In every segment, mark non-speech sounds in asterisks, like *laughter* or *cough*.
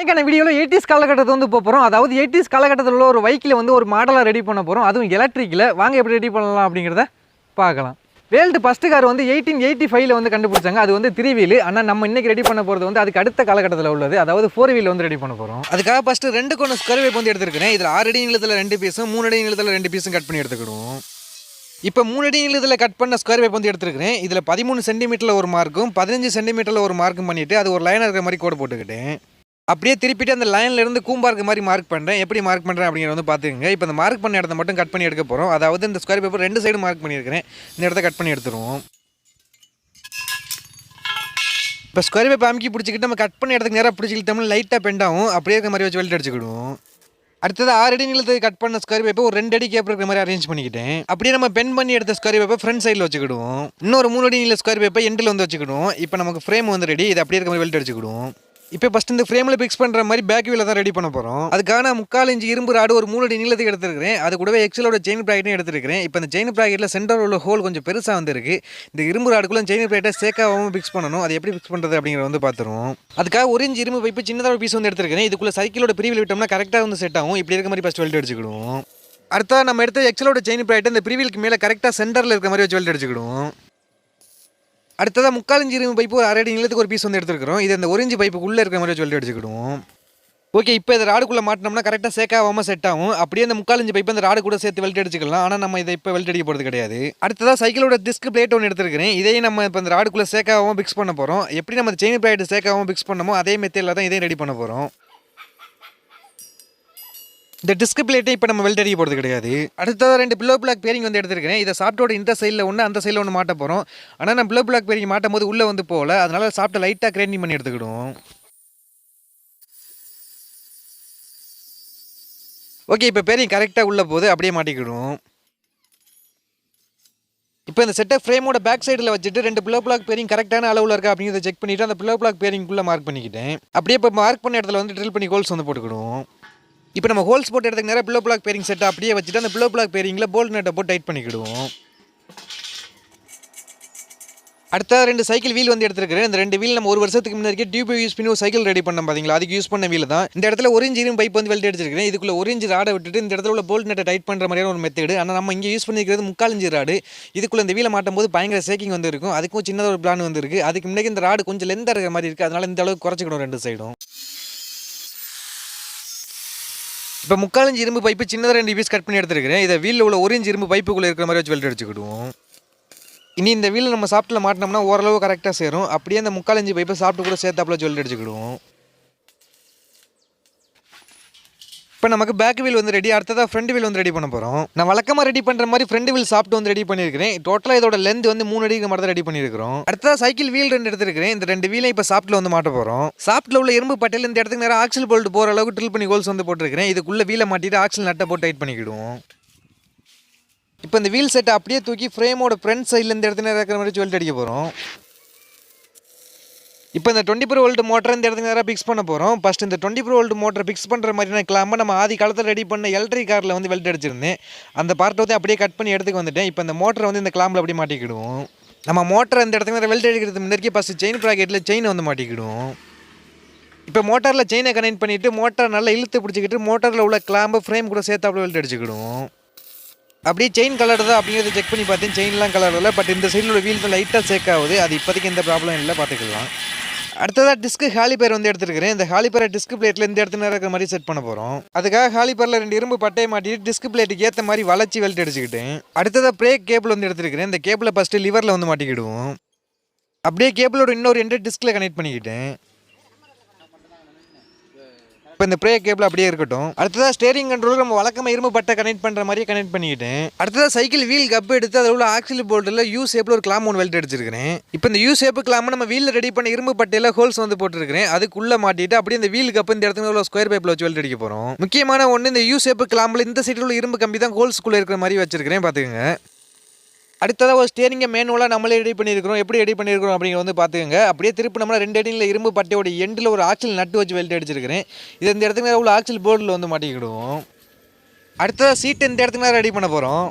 இன்னைக்கான வீடியோவில் எயிட்டிஸ் காலகட்டத்தை வந்து போகிறோம் அதாவது எயிட்டிஸ் காலகட்டத்தில் உள்ள ஒரு வைக்கில் வந்து ஒரு மாடலாக ரெடி பண்ண போகிறோம் அதுவும் எலக்ட்ரிக்கில் வாங்க எப்படி ரெடி பண்ணலாம் அப்படிங்கிறத பார்க்கலாம். வேர்ல்டு ஃபஸ்ட்டு கார் வந்து எயிட்டீன் எயிட்டி ஃபைவ்ல வந்து கண்டுபிடிச்சாங்க. அது வந்து த்ரீ வீல் ஆனால் நம்ம இன்றைக்கி ரெடி பண்ண போகிறது வந்து அதுக்கு அடுத்த காலகட்டத்தில் உள்ளது. அதாவது ஃபோர் வீல் வந்து ரெடி பண்ண போகிறோம் அதுக்காக ஃபஸ்ட்டு ரெண்டு கொண்டு ஸ்கொயர் வேப் வந்து எடுத்துருக்கிறேன். இதில் ஆறு அடி நீளத்தில் ரெண்டு பீஸும் மூணு அடி நீளத்தில் ரெண்டு பீஸும் கட் பண்ணி எடுத்துக்கிடுவோம். இப்போ மூணு அடி நீளத்தில் கட் பண்ண ஸ்கொயர் வேப் வந்து எடுத்துருக்கிறேன். இதில் பதிமூணு சென்டிமீட்டரில் ஒரு மார்க்கும் பதினஞ்சு சென்டிமீட்டரில் ஒரு மார்க்கும் பண்ணிவிட்டு அது ஒரு லைனாக இருக்கிற மாதிரி கோடு போட்டுக்கிட்டேன். அப்படியே திருப்பிட்டு அந்த லைன்ல இருந்து கூம்பா இருக்க மாதிரி மார்க் பண்ணுறேன் எப்படி மார்க் பண்ணுறேன் அப்படிங்கிறத வந்து பார்த்துக்கங்க. இப்போ இந்த மார்க் பண்ண இடத்த மட்டும் கட் பண்ணி எடுக்க போகிறோம் அதாவது இந்த ஸ்கொயர் பேப்பர் ரெண்டு சைடு மார்க் பண்ணியிருக்கிறேன். இந்த இடத்த கட் பண்ணி எடுத்துருவோம். இப்போ ஸ்கொயர் பேப்பர் அமுக்கி பிடிச்சிக்கிட்டு நம்ம கட் பண்ண இடத்துக்கு நேராக பிடிச்சிக்கிட்டோம்னா லைட்டாக பெண்ட் ஆகும். அப்படியே இருக்க மாதிரி வச்சு வெல்ட் அடிச்சுக்கிடுவோம். அடுத்தது ஆறு அடி நீளத்துக்கு கட் பண்ண ஸ்கொயர் பேப்பர் ஒரு ரெண்டு அடி கேப் இருக்கிற மாதிரி அரேஞ்ச் பண்ணிக்கிட்டேன். அப்படியே நம்ம பென் பண்ணி எடுத்த ஸ்கொயர் பேப்பர் ஃப்ரண்ட் சைடில் வச்சுக்கிடுவோம். இன்னொரு மூணு அடி நீள ஸ்கொயர் பேப்பர் எண்டில் வந்து வச்சுக்கிடுவோம். இப்போ நமக்கு ஃப்ரேம் வந்து ரெடி இது அப்படியே இருக்க மாதிரி வெல்ட் அடிச்சுக்கிடுவோம். இப்போ ஃபஸ்ட் இந்த ஃப்ரேமில் ஃபிக்ஸ் பண்ணுற மாதிரி பேக் வீல தான் ரெடி பண்ண போகிறோம் அதுக்காக நான் முக்கால் இஞ்சி இரும்பு ராடு ஒரு மூலடி அடி நீளத்துக்கு எடுத்துருக்கிறேன். அது கூடவே எக்ஸலோட செயின் ப்ராக்கெட்டும் எடுத்துருக்கிறேன். இப்போ இந்த செயின் ப்ராக்கெட்டில் சென்டர் உள்ள ஹோல் கொஞ்சம் பெருசாக வந்துருக்கு. இந்த இரும்பு ராடுக்குள்ள செயின் ப்ராக்கெட்டை சேக்காகவும் ஃபிக்ஸ் பண்ணணும். அது எப்படி ஃபிக்ஸ் பண்ணுறது அப்படிங்கிறத வந்து பார்த்துருவோம் அதுக்காக ஒரு இஞ்சி இரும்பு பைப்பு சின்னதாக பீஸ் வந்து எடுத்துருக்கிறேன். இதுக்குள்ள சைக்கிளோட பிரிவில் விட்டோம்னா கரெக்டாக வந்து செட் ஆகும். இப்படி இருக்க மாதிரி ஃபஸ்ட் வெல்ட் அடிச்சுக்கிடுவோம். அடுத்தா நம்ம எடுத்த எக்ஸலோட செயின் ப்ராக்கெட் இந்த பிரிவிலுக்கு மேலே கரெக்டாக சென்டரில் இருக்க மாதிரி வச்சு வெல்ட் அடிச்சுக்கிடுவோம். அடுத்ததாக முக்கால் இஞ்சி இரும்பு பைப்பு ஒரு அரை அடி ஒரு பீஸ் வந்து எடுத்துருக்கிறோம். இது அந்த ஒரு இன்ச்சு பைப்புக்குள்ளே இருக்கிற மாதிரி சொல்லி அடிச்சுக்கிடுவோம் ஓகே இப்போ இதை ராடுக்குள்ளே மாட்டினோம்னா கரெக்டாக சேக்காகாமல் செட் ஆகும் அப்படியே அந்த முக்காலஞ்சு பைப்பு அந்த ராடு கூட சேர்த்து வெல்ட் அடிச்சுக்கலாம். ஆனால் நம்ம இதை இப்போ வெல்ட் அடிக்க போகிறது கிடையாது. அடுத்ததாக சைக்கிளோட டிஸ்க் பிளேட் ஒன்று எடுத்துருக்கிறேன். இதையும் நம்ம இப்போ அந்த ராடுக்குள்ளே சேக்காகவும் பிக்ஸ் பண்ண போகிறோம் எப்படி நம்ம செயின் பிளேட் சேக்காகவும் பிக்ஸ் பண்ணமோ அதே மெத்தேடில் தான் இதையும் ரெடி பண்ண போகிறோம் இந்த டிஸ்க் பிளேட்டை இப்போ நம்ம வெல்ட் அடிக்க போகிறது கிடையாது. அடுத்ததாக ரெண்டு பில்லோ பிளாக் பேரிங் வந்து எடுத்துருக்கேன் இதை சாப்பிட்டோட இந்த சைடில் ஒன்று அந்த சைடில் ஒன்று மாட்ட போகிறோம் ஆனால் நம்ம பில்லோ பிளாக் பேரிங் மாட்டும் போது உள்ளே வந்து போகல. அதனால் சாப்பிட்டு லைட்டாக கிரைண்டிங் பண்ணி எடுத்துக்கிடுவோம். ஓகே இப்போ பேரிங் கரெக்டாக உள்ளே போகுது. அப்படியே மாட்டிக்கிடுவோம். இப்போ இந்த செட்டை ஃப்ரேமோட பேக் சைடில் வச்சுட்டு ரெண்டு பிளோ பிளாக் பேரிங் கரெக்டான அளவில் இருக்கா அப்படிங்கிறத செக் பண்ணிவிட்டு அந்த பிளோ பிளாக் பேரிங்குள்ளே மார்க் பண்ணிக்கிட்டேன். அப்படியே இப்போ மார்க் பண்ண இடத்துல வந்து ட்ரில் பண்ணி கோல்ஸ் வந்து போட்டுக்கிடுவோம். இப்போ நம்ம ஹோல்ஸ் போட்டு இடத்துக்கு நேரம் பில்லோ பிளாக் பேரிங் செட்டை அப்படியே வச்சுட்டு அந்த பில்லோ பிளாக் பேரிங்கில் போல்ட் நட்டை போட்டு டைட் பண்ணிக்கிடுவோம். அடுத்த ரெண்டு சைக்கிள் வீல் வந்து எடுத்துருக்கிறேன். இந்த ரெண்டு வீல் நம்ம ஒரு வருஷத்துக்கு முன்னாடி டியூப் யூஸ் பண்ணி ஒரு சைக்கிள் ரெடி பண்ண பார்த்தீங்களா அதுக்கு யூஸ் பண்ண வீல் தான். இந்த இடத்துல ஒரு இன்ஜினும் பைப் வந்து வெல்ட் அடிச்சிருக்கேன் இதுக்குள்ள ஒரு இன்ச் ராடை விட்டுட்டு இந்த இடத்துல உள்ள போல்ட் நட்டை டைட் பண்ணுற மாதிரியான ஒரு மெத்தேடு ஆனால் நம்ம இங்கே யூஸ் பண்ணிக்கிறது முக்கால் இஞ்சி ராடு இதுக்குள்ள இந்த வீலை மாட்டும் போது பயங்கர சேக்கிங் வந்து இருக்கும். அதுக்கும் சின்னதாக ஒரு பிளான் வந்து இருக்குது அதுக்கு முன்னாடி இந்த ராடு கொஞ்சம் லெந்தாக இருக்கிற மாதிரி இருக்குது அதனால இந்த அளவுக்கு குறைச்சிக்கணும் ரெண்டு சைடும் இப்போ முக்கால் இரும்பு பைப்பு சின்னதாக ரெண்டு பீஸ் கட் பண்ணி எடுத்துருக்கிறேன். இதை வீலில் உள்ள ஒரு இன்ச் இரும்பு பைப்புக்குள்ளே இருக்கிற மாதிரி வச்சு வெல்ட் அடிச்சுக்கிடுவோம். இனி இந்த வீல் நம்ம சாப்பிட்டில் மாட்டினோம்னா ஓரளவு கரெக்டாக சேரும். அப்படியே அந்த முக்கால் பைப்பை சாப்பிட்டு கூட சேர்த்தாப்புல வச்சு வெல்ட் அடிச்சுக்கிடுவோம். இப்போ நமக்கு பேக் வீல் வந்து ரெடி அடுத்ததாக ஃப்ரண்ட் வீல் வந்து ரெடி பண்ண போகிறோம் நான் வழக்கமாக ரெடி பண்ணுற மாதிரி ஃப்ரண்ட் வீல் சாப்பிட்டு வந்து ரெடி பண்ணியிருக்கிறேன். டோட்டலாக இதோட லென்த் வந்து மூணு அடிக்கு மட்டும் தான் ரெடி பண்ணியிருக்கிறோம். அடுத்ததாக சைக்கிள் வீல் ரெண்டு எடுத்துருக்கிறேன். இந்த ரெண்டு வீலை இப்போ சாப்பிட்டில் வந்து மாட்ட போகிறோம் சாப்பிட்டில் உள்ள எறும்பு பட்டையில் இந்த இடத்துக்கு நேரம் ஆக்சல் போல்ட்டு போகிற அளவுக்கு ட்ரில் பண்ணி கோல்ஸ் வந்து போட்டிருக்கிறேன். இதுக்குள்ளே வீலை மாட்டிட்டு ஆக்சில் நட்டை போட்டு டைட் பண்ணிக்கிடுவோம். இப்போ இந்த வீல் செட்டை அப்படியே தூக்கி ஃப்ரேமோட ஃப்ரண்ட் சைடில் இந்த இடத்துல இருக்கிற மாதிரி ஜுவல்ட் அடிக்க போகிறோம் இப்போ இந்த டுவெண்ட்டி ப்ரோ வோல்ட் மோட்டர் இந்த இடத்துக்கு நேராக ஃபிக்ஸ் பண்ண போகிறோம் ஃபஸ்ட் இந்த twenty pro volt motor fix பண்ணுற மாதிரியான கிளாம்ப நம்ம ஆதி காலத்தில் ரெடி பண்ண எலக்ட்ரிக் காரில் வந்து வெல்ட் அடிச்சிருந்தேன். அந்த பார்ட்டை வந்து அப்படியே கட் பண்ணி எடுத்துக்கு வந்துட்டேன். இப்போ இந்த மோட்டரை வந்து இந்த கிளாம்பில் அப்படியே மாட்டிக்கிடுவோம். நம்ம மோட்டர் இந்த இடத்துக்கு நேரம் வெல்ட் அடிக்கிறது முன்னாடி ஃபஸ்ட்டு செயின் ப்ராக்கெட்டில் செயின் வந்து மாட்டிக்கிடுவோம். இப்போ மோட்டாரில் செயினை கனெக்ட் பண்ணிவிட்டு மோட்டார் நல்லா இழுத்து பிடிச்சிக்கிட்டு மோட்டரில் உள்ள கிளாம்பு ஃப்ரேம் கூட சேர்த்தாப்புல வெல்ட் அடிச்சுக்கிடுவோம். அப்படியே செயின் கலர் அப்படிங்கிறத செக் பண்ணி பார்த்தேன். செயின்லாம் கலர் இல்லை பட் இந்த சைடில் உள்ள வீல் லைட்டாக சேக் ஆகுது. அது இப்போதைக்கு எந்த ப்ராப்ளம் இல்லை பார்த்துக்கலாம். அடுத்ததாக டிஸ்க் ஹாலிபேர் வந்து எடுத்துருக்கிறேன். இந்த ஹாலிபேரை டிஸ்க் பிளேட்டில் இந்த இடத்துல இருக்கிற மாதிரி செட் பண்ண போகிறோம் அதுக்காக ஹாலிபேரில் ரெண்டு இரும்பு பட்டையை மாட்டிட்டு டிஸ்க் பிளேட்டுக்கு ஏற்ற மாதிரி வளர்ச்சி வெல்ட் அடிச்சுக்கிட்டேன். அடுத்ததாக பிரேக் கேபிள் வந்து எடுத்துருக்கிறேன். இந்த கேபிளை ஃபஸ்ட்டு லிவரில் வந்து மாட்டிக்கிடுவோம். அப்படியே கேபிளோட இன்னொரு ரெண்டு டிஸ்கில் கனெக்ட் பண்ணிக்கிட்டேன். இப்போ இந்த ப்ரே கேபிள் அப்படியே இருக்கட்டும். அடுத்ததாக ஸ்டேரிங் கண்ட்ரோல் நம்ம வழக்கமாக இரும்பு பட்டை கனெக்ட் பண்ணுற மாதிரியே கனெக்ட் பண்ணிக்கிட்டேன். அடுத்ததாக சைக்கிள் வீல் கப் எடுத்து அதில் உள்ள ஆக்சில் போல்ட்டில் யூ ஷேப்பில் ஒரு கிளாம் ஒன்று வெல்ட் அடிச்சிருக்கிறேன். இப்போ இந்த யூ ஷேப்பு கிளாம் நம்ம வீலில் ரெடி பண்ண இரும்பு பட்டையில் ஹோல்ஸ் வந்து போட்டுருக்கிறேன். அதுக்குள்ளே மாட்டிட்டு அப்படியே இந்த வீல் கப் இந்த இடத்துல உள்ள ஸ்கொயர் பைப்பில் வச்சு வெல்ட் அடிக்க போகிறோம் முக்கியமான ஒன்று இந்த யூ ஷேப்பு கிளாம்பில் இந்த சைடில் உள்ள இரும்பு கம்பி தான் ஹோல்ஸ்குள்ளே இருக்கிற மாதிரி வச்சிருக்கிறேன் பார்த்துக்கோங்க. அடுத்ததாக ஒரு ஸ்டேரிங்கை மேனுவலாக நம்மளே ரெடி பண்ணியிருக்கிறோம். எப்படி ரெடி பண்ணியிருக்கிறோம் அப்படிங்கிற வந்து பார்த்துக்கோங்க. அப்படியே திருப்பி நம்மள ரெண்டு அடியில் இரும்பு பட்டையோட எண்டில் ஒரு ஆக்சில் நட்டு வச்சு வெல்ட் அடிச்சிருக்கிறேன். இது இந்த இடத்துக்கு உள்ள ஆக்சில் போர்டில் வந்து மாட்டிக்கிடுவோம். அடுத்ததாக சீட்டு இந்த இடத்துக்கு நேரம் ரெடி பண்ண போகிறோம்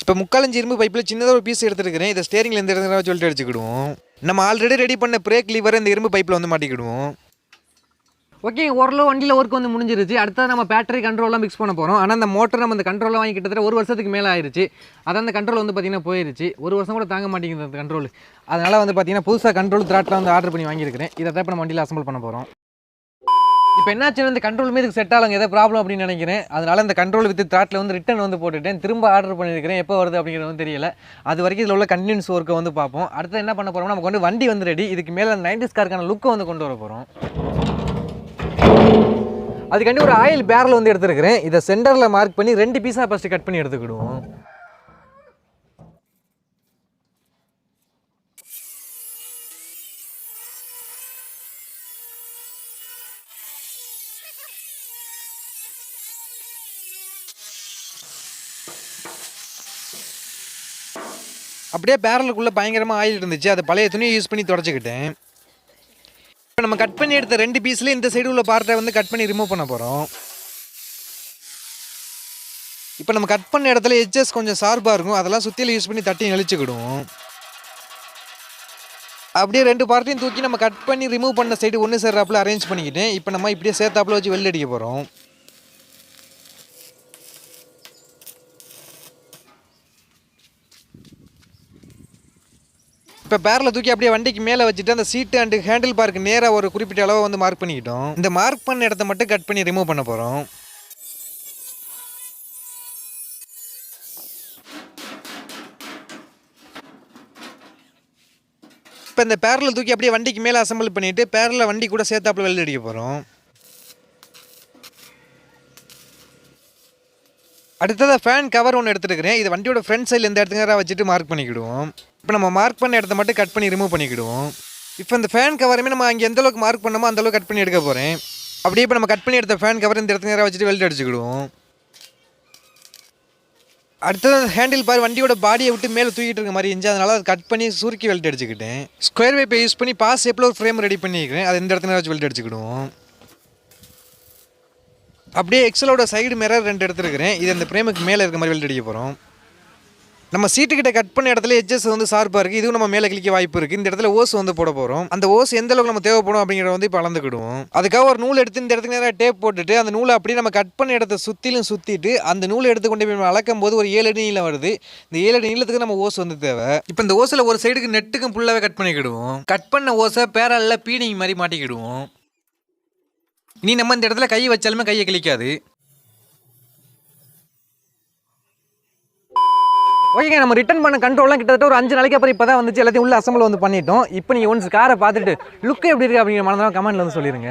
இப்போ முக்காலஞ்சு இரும்பு பைப்பில் சின்னதாக ஒரு பீஸ் எடுத்துருக்கிறேன். இதை ஸ்டேரிங்கில் இந்த இடத்துல சொல்லிட்டு அடிச்சுக்கிடுவோம். நம்ம ஆல்ரெடி ரெடி பண்ண பிரேக் லீவரை இந்த இரும்பு பைப்பில் வந்து மாட்டிக்கிடுவோம். ஓகே ஓரளவு வண்டியில் ஒர்க் வந்து முடிஞ்சிருச்சு. அடுத்தது நம்ம பேட்டரி கண்ட்ரோலாம் மிக்ஸ் பண்ண போகிறோம் ஆனால் அந்த மோட்டர் நம்ம அந்த கண்ட்ரோலில் வாங்கி கிட்டத்தட்ட ஒரு வருஷத்துக்கு மேலே ஆயிடுச்சு அதான் அந்த கண்ட்ரோல் வந்து பார்த்தீங்கன்னா போயிருச்சு. ஒரு வருஷம் கூட தாங்க மாட்டேங்குது அந்த கண்ட்ரோல் அதனால் வந்து பார்த்திங்கன்னா புதுசாக கண்ட்ரோல் த்ராட்டில் வந்து ஆர்டர் பண்ணி வாங்கியிருக்கிறேன். இதை தான் இப்போ நம்ம வண்டியில் அசம்பிள் பண்ண போகிறோம் இப்போ என்னாச்சு இந்த கண்ட்ரோல் மீது செட் ஆகலங்க. எதாவது ப்ராப்ளம் அப்படின்னு நினைக்கிறேன். அதனால் இந்த கண்ட்ரோல் வித் த்ராட்டில் வந்து ரிட்டன் வந்து போட்டுட்டேன். திரும்ப ஆர்டர் பண்ணியிருக்கிறேன். எப்போ வருது அப்படிங்கிறது வந்து தெரியல. அது வரைக்கும் இதில் உள்ள கண்டினியூஸ் ஒர்க்கை வந்து பார்ப்போம். அடுத்து என்ன பண்ண போகிறோம்னா நமக்கு வந்து வண்டி வந்து ரெடி இதுக்கு மேலே நைன்டிஸ் காருக்கான லுக்கை வந்து கொண்டு வர போகிறோம் அதுக்காண்டி ஒரு ஆயில் பேரல் வந்து எடுத்துருக்கிறேன். இதை சென்டரில் மார்க் பண்ணி ரெண்டு பீஸாக ஃபஸ்ட்டு கட் பண்ணி எடுத்துக்கிடுவோம். அப்படியே பேரலுக்குள்ளே பயங்கரமாக ஆயில் இருந்துச்சு. அதை பழைய துணியை யூஸ் பண்ணி தொடச்சிக்கிட்டேன். இப்போ நம்ம கட் பண்ணி எடுத்த ரெண்டு பீஸ்லேயும் இந்த சைடு உள்ள பார்ட்டை வந்து கட் பண்ணி ரிமூவ் பண்ண போகிறோம் இப்போ நம்ம கட் பண்ண இடத்துல எட்ஜஸ் கொஞ்சம் சார்பாக இருக்கும். அதெல்லாம் சுற்றியில் யூஸ் பண்ணி தட்டி நெளிச்சுக்கிடுவோம் அப்படியே ரெண்டு பார்ட்டையும் தூக்கி நம்ம கட் பண்ணி ரிமூவ் பண்ண சைடு ஒன்று சேர்றாப்புல அரேஞ்ச் பண்ணிக்கிட்டேன் இப்போ நம்ம இப்படியே சேர்த்தாப்புல வச்சு வெளில அடிக்க போகிறோம் இப்போ பேரில் தூக்கி அப்படியே வண்டிக்கு மேலே வச்சுட்டு அந்த சீட்டு அண்டு ஹேண்டில் பார்க்கு நேராக ஒரு குறிப்பிட்ட அளவு வந்து மார்க் பண்ணிக்கிட்டோம். இந்த மார்க் பண்ண இடத்த மட்டும் கட் பண்ணி ரிமூவ் பண்ண போகிறோம் இப்போ இந்த பேரில் தூக்கி அப்படியே வண்டிக்கு மேலே அசம்பிள் பண்ணிவிட்டு பேரில் வண்டி கூட சேர்த்தாப்புல வெளில அடிக்க போகிறோம் அடுத்ததாக ஃபேன் கவர் ஒன்று எடுத்துருக்கிறேன் இது வண்டியோட ஃப்ரண்ட் சைடில் இந்த இடத்துக்கு வச்சுட்டு மார்க் பண்ணிக்கிடுவோம். இப்போ நம்ம மார்க் பண்ண இடத்த மட்டும் கட் பண்ணி ரிமூவ் பண்ணிக்கிடுவோம். இப்போ இந்த ஃபேன் கவருமே நம்ம அங்கே எந்த அளவுக்கு மார்க் பண்ணமோ அந்த அளவுக்கு கட் பண்ணி எடுக்க போகிறேன் அப்படியே இப்போ நம்ம கட் பண்ணி எடுத்த ஃபேன் கவர் இந்த இடத்துக்கு வச்சுட்டு வெல்ட் அடிச்சுக்கிடுவோம். அடுத்தது ஹேண்டில் பார் வண்டியோட பாடியை விட்டு மேலே தூக்கிட்டு இருக்க மாதிரி இருந்துச்சு. அதனால் அதை கட் பண்ணி சுருக்கி வெல்ட் அடிச்சுக்கிட்டேன். ஸ்கொயர் வைப்பை யூஸ் பண்ணி பாஸ் எப்போ ஒரு ஃப்ரேம் ரெடி பண்ணிக்கிறேன். அது இந்த இடத்துல வச்சு வெல்ட் அடிச்சுக்கிடுவோம். அப்படியே எக்ஸலோட சைடு மிரர் ரெண்டு எடுத்துருக்கிறேன். இது அந்த ஃப்ரேமுக்கு மேலே இருக்க மாதிரி வெல்ட் அடிக்க போகிறோம் நம்ம சீட்டுக்கிட்ட கட் பண்ண இடத்துல எட்ஜஸ் வந்து சார்பாக இருக்குது இதுவும் நம்ம மேலே கிளிக்க வாய்ப்பு இருக்குது இந்த இடத்துல ஓஸ் வந்து போட போகிறோம் அந்த ஓஸ் எந்த அளவுக்கு நம்ம தேவைப்படும் அப்படிங்கிறத வந்து இப்போ அளந்துக்கிடுவோம். அதுக்காக ஒரு நூல் எடுத்து இந்த இடத்துக்கு நேராக டேப் போட்டுட்டு அந்த நூலை அப்படியே நம்ம கட் பண்ண இடத்த சுற்றிலும் சுற்றிட்டு அந்த நூலை எடுத்து கொண்டு போய் நம்ம அளக்கும் போது ஒரு ஏழு அடி நீளம் வருது. இந்த ஏழு அடி நீளத்துக்கு நம்ம ஓஸ் வந்து தேவை. இப்போ இந்த ஓஸில் ஒரு சைடுக்கு நெட்டுக்கும் ஃபுல்லாகவே கட் பண்ணிக்கிடுவோம். கட் பண்ண ஓஸை பேரலில் பீனிங் மாதிரி மாட்டிக்கிடுவோம். இனி நம்ம இந்த இடத்துல கை வச்சாலுமே கையை கிளிக்காது ஓகேங்க நம்ம ரிட்டர்ன் பண்ண கண்ட்ரோல்லாம் கிட்டத்தட்ட ஒரு அஞ்சு நாளைக்கு அப்புறம் இப்போ தான் வந்துச்சு. எல்லாத்தையும் உள்ள அசம்பிள் வந்து பண்ணிட்டோம். இப்போ நீங்கள் ஒன்ஸ் காரை பார்த்துட்டு லுக்கு எப்படி இருக்குது அப்படிங்கிற மாதிரி கமெண்ட்ல வந்து சொல்லிடுங்க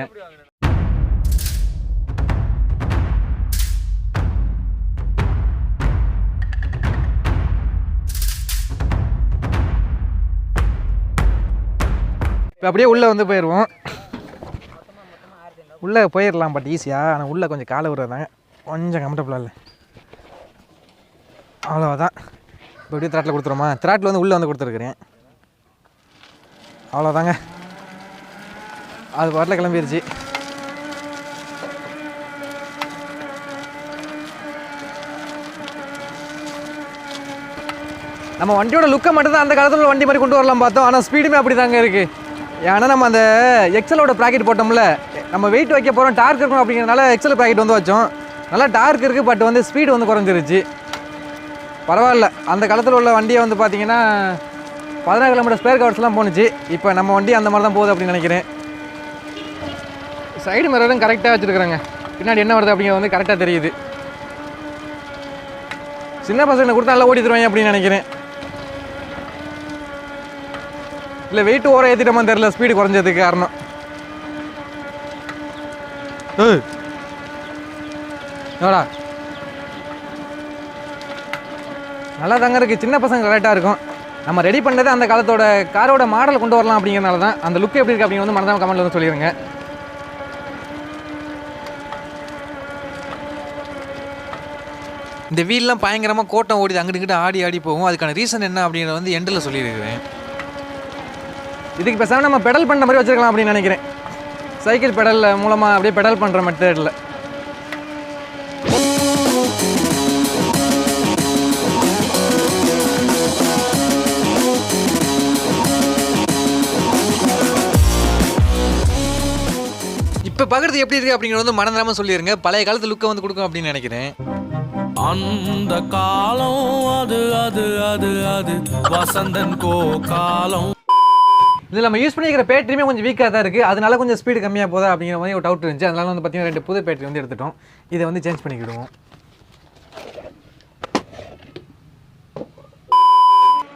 இப்போ அப்படியே உள்ளே வந்து போயிடுவோம் உள்ளே போயிடலாம் பட் ஈஸியாக ஆனால் உள்ளே கொஞ்சம் காலை விடுறதாங்க கொஞ்சம் கம்ஃபர்டபுளாக இல்லை. அவ்வளோதான் இப்போ அப்படியே திராட்டில் கொடுத்துருமா திராட்டில் வந்து உள்ளே வந்து கொடுத்துருக்குறேன். அவ்வளோதாங்க அது பாட்டில் கிளம்பிருச்சு. நம்ம வண்டியோட லுக்கை மட்டும் தான் அந்த காலத்தில் வண்டி மாதிரி கொண்டு வரலாம் பார்த்தோம். ஆனால் ஸ்பீடுமே அப்படி தாங்க இருக்குது ஏன்னா நம்ம அந்த எக்ஸலோட ப்ராக்கெட் போட்டோம்ல. நம்ம வெயிட் வைக்க போகிறோம் டார்க் இருக்கணும் அப்படிங்கிறனால எக்ஸல் பேக்கெட் வந்து வச்சோம். நல்லா டார்க் இருக்குது பட் வந்து ஸ்பீடு வந்து குறைஞ்சிருச்சு. பரவாயில்ல. அந்த காலத்தில் உள்ள வண்டியை வந்து பார்த்திங்கன்னா பதினாறு கிலோமீட்டர் ஸ்பேர் கவர்ஸ்லாம் போணுச்சு. இப்போ நம்ம வண்டி அந்த மாதிரி தான் போகுது அப்படின்னு நினைக்கிறேன். சைடு மிரரும் கரெக்டாக வச்சுருக்குறேங்க. பின்னாடி என்ன வருது அப்படிங்கிறது வந்து கரெக்டாக தெரியுது. சின்ன பசங்களை கொடுத்தா நல்லா ஓடி தருவாங்க அப்படின்னு நினைக்கிறேன். இல்லை வெயிட் ஓரம் ஏற்றிட்டோமான்னு தெரில ஸ்பீடு குறைஞ்சதுக்கு காரணம். ஏய். எவ்வளோ நல்லா தாங்க இருக்குது சின்ன பசங்க கரெக்டாக இருக்கும். நம்ம ரெடி பண்ணது அந்த காலத்தோட காரோட மாடல் கொண்டு வரலாம் அப்படிங்கிறனால தான் அந்த லுக் எப்படி இருக்குது அப்படிங்க வந்து மறந்தாம கமெண்ட்ல வந்து சொல்லிடுங்க இந்த வீல்லாம் பயங்கரமாக கோட்டம் ஓடி அங்கிட்டு இங்கிட்டு ஆடி ஆடி போகும். அதுக்கான ரீசன் என்ன அப்படிங்கிறத வந்து எண்டில் சொல்லியிருக்கிறேன் இதுக்கு பேசாமல் நம்ம பெடல் பண்ணுற மாதிரி வச்சுருக்கலாம் அப்படின்னு நினைக்கிறேன். சைக்கிள் பெடலில் மூலமாக அப்படியே பெடல் பண்ணுற மெத்தடில் இப்போ பார்க்குறது எப்படி இருக்குது அப்படிங்கிறது வந்து மறந்துடாமல் சொல்லிடுங்க பழைய காலத்து லுக்கை வந்து கொடுக்கும் அப்படின்னு நினைக்கிறேன். அந்த காலம் அது அது அது அது. வசந்தன் கோ காலம் இதில் நம்ம யூஸ் பண்ணிக்கிற பேட்டரியுமே கொஞ்சம் வீக்காக தான் இருக்குது அதனால கொஞ்சம் ஸ்பீடு கம்மியாக போதா அப்படிங்கிற மாதிரி ஒரு டவுட் இருந்துச்சு. அதனால வந்து பார்த்தீங்கன்னா ரெண்டு புது பேட்டரி வந்து எடுத்துட்டோம். இதை வந்து சேஞ்ச் பண்ணிக்கிடுவோம்.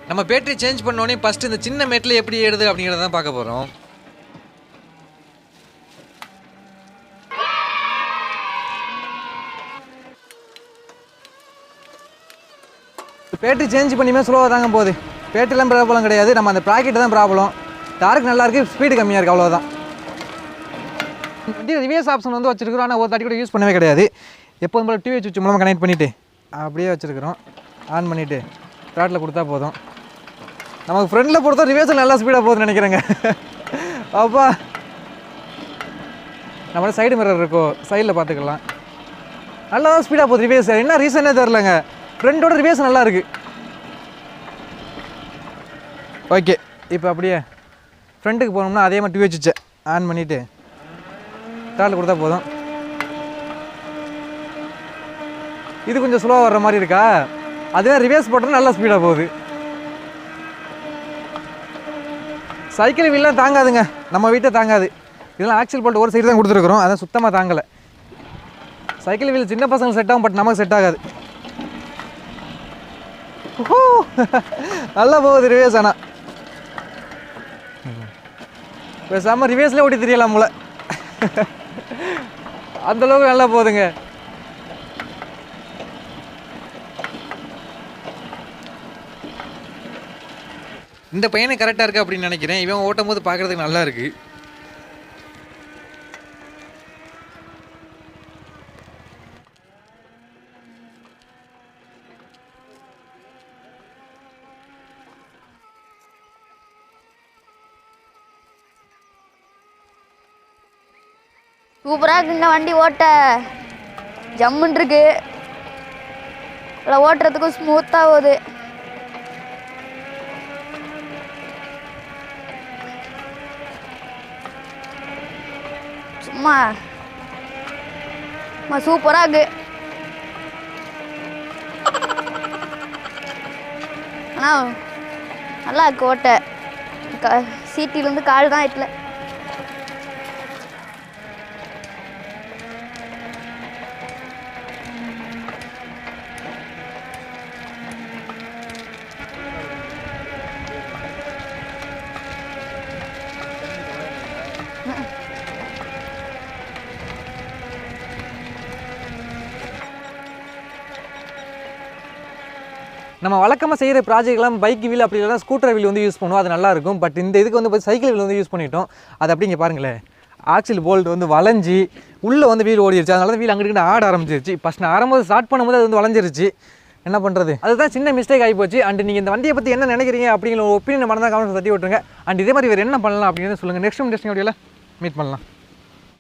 நம்ம பேட்டரி சேஞ்ச் பண்ணோடனே ஃபஸ்ட்டு இந்த சின்ன மேட்டில் எப்படி ஏறுது அப்படிங்கிறத தான் பார்க்க போகிறோம் பேட்டரி சேஞ்ச் பண்ணியுமே ஸ்லோவாக தாங்க போகுது. பேட்டரிலாம் ப்ராப்ளம் கிடையாது. நம்ம அந்த ப்ராக்கெட்டு தான் ப்ராப்ளம் டார்க் நல்லா இருக்குது ஸ்பீடு கம்மியாக இருக்குது அவ்வளோதான் வண்டி ரிவேஸ் ஆப்ஷன் வந்து வச்சுருக்கிறோம். ஆனால் ஒரு தாட்டி கூட யூஸ் பண்ணவே கிடையாது. எப்போதும் போல் டிவி சுவிட்ச் மூலமாக கனெக்ட் பண்ணிவிட்டு அப்படியே வச்சுருக்கிறோம். ஆன் பண்ணிவிட்டு த்ராட்டில் கொடுத்தா போதும். நமக்கு ஃப்ரெண்டில் பொறுத்த ரிவேஸில் நல்லா ஸ்பீடாக போகுதுன்னு நினைக்கிறேங்க. அப்பா. நம்மளோட சைடு மிரர் இருக்கோ சைடில் பார்த்துக்கலாம். நல்லா தான் ஸ்பீடாக போகுது ரிவேஸ் என்ன ரீசனே தெரிலங்க ஃப்ரெண்டோட ரிவேஸ் நல்லா இருக்குது ஓகே இப்போ அப்படியே ஃப்ரெண்டுக்கு போனோம்னா அதே மாதிரி டிவி வச்சுச்சேன் ஆன் பண்ணிவிட்டு டால் கொடுத்தா போதும். இது கொஞ்சம் ஸ்லோவாக வர்ற மாதிரி இருக்கா? அதுவே ரிவேஸ் போட்டால் நல்லா ஸ்பீடாக போகுது. சைக்கிள் வீல்லாம் தாங்காதுங்க. நம்ம வீட்டை தாங்காது. இதெல்லாம் ஆக்சில் போல்ட் ஒரு சைடு தான் கொடுத்துருக்குறோம். அதான் சுத்தமாக தாங்கலை. சைக்கிள் வீல் சின்ன பசங்க செட் ஆகும் பட் நமக்கு செட் ஆகாது. *laughs* நல்லா போகுது ரிவேஸ் ஆனால் பேசாமல் ரிவேஸில் ஓட்டி தெரியலாம் போல. அந்த அளவுக்கு நல்லா போகுதுங்க இந்த பையனை கரெக்டாக இருக்கா அப்படின்னு நினைக்கிறேன். இவன் ஓட்டும் போது பார்க்கறதுக்கு நல்லா இருக்குது சூப்பராக இருக்குங்க வண்டி ஓட்ட. ஜம்முன் இருக்கு ஓட்டுறதுக்கும் ஸ்மூத்தாக போகுது. சும்மா. சும்மா சூப்பராக இருக்கு. ஆனால் நல்லா இருக்கு ஓட்ட. க சீட்டிலேருந்து கால் தான் இட்டில் நம்ம வழக்கமாக செய்கிற ப்ராஜெக்ட்லாம் பைக் வீல் அப்படி இல்லைனா ஸ்கூட்டர் வீல் வந்து யூஸ் பண்ணுவோம். அது நல்லா இருக்கும் பட் இந்த இதுக்கு வந்து சைக்கிள் வீல் வந்து யூஸ் பண்ணிட்டோம். அது அப்படிங்க பாருங்களேன். ஆக்சில் போல்ட் வந்து வளைஞ்சி உள்ளே வந்து வீல் ஓடிடுச்சு அதனால தான் வீல் அங்கிட்டு ஆட ஆரம்பிச்சிருச்சு. ஃபஸ்ட் நான் ஆரம்பம் ஸ்டார்ட் பண்ணும்போது அது வந்து வளைஞ்சிருச்சு. என்ன பண்ணுறது அதுதான் சின்ன மிஸ்டேக் ஆகி போச்சு அண்ட் நீங்கள் இந்த வண்டியை பற்றி என்ன நினைக்கிறீங்க அப்படிங்கிற ஒரு ஒப்பீனியன் மறந்தால் கவனம் தட்டி விட்டுருங்க. அண்ட் இதே மாதிரி வேறு என்ன பண்ணலாம் அப்படின்னு சொல்லுங்கள் நெக்ஸ்ட் இன்ட்ரெஸ்டிங் வீடியோவில் மீட் பண்ணலாம்.